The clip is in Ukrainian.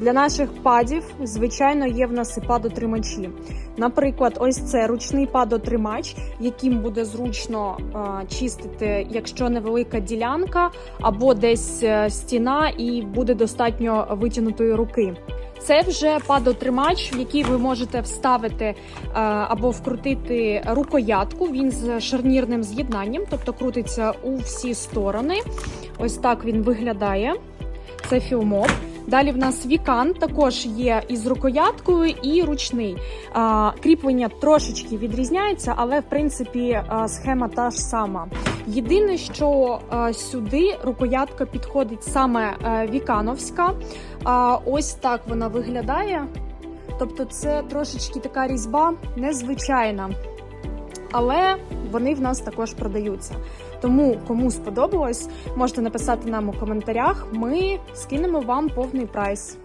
Для наших падів, звичайно, є в нас і падотримачі. Наприклад, ось це ручний падотримач, яким буде зручно е, чистити, якщо невелика ділянка або десь е, стіна, і буде достатньо витягнутої руки. Це вже падотримач, в який ви можете вставити е, або вкрутити рукоятку. Він з шарнірним з'єднанням, тобто крутиться у всі сторони. Ось так він виглядає. Це філмоп. Далі в нас вікан також є із рукояткою і ручний. Кріплення трошечки відрізняється, але в принципі схема та ж сама. Єдине, що сюди рукоятка підходить саме вікановська. Ось так вона виглядає. Тобто, це трошечки така різьба незвичайна. Але вони в нас також продаються. Тому кому сподобалось, можете написати нам у коментарях. Ми скинемо вам повний прайс.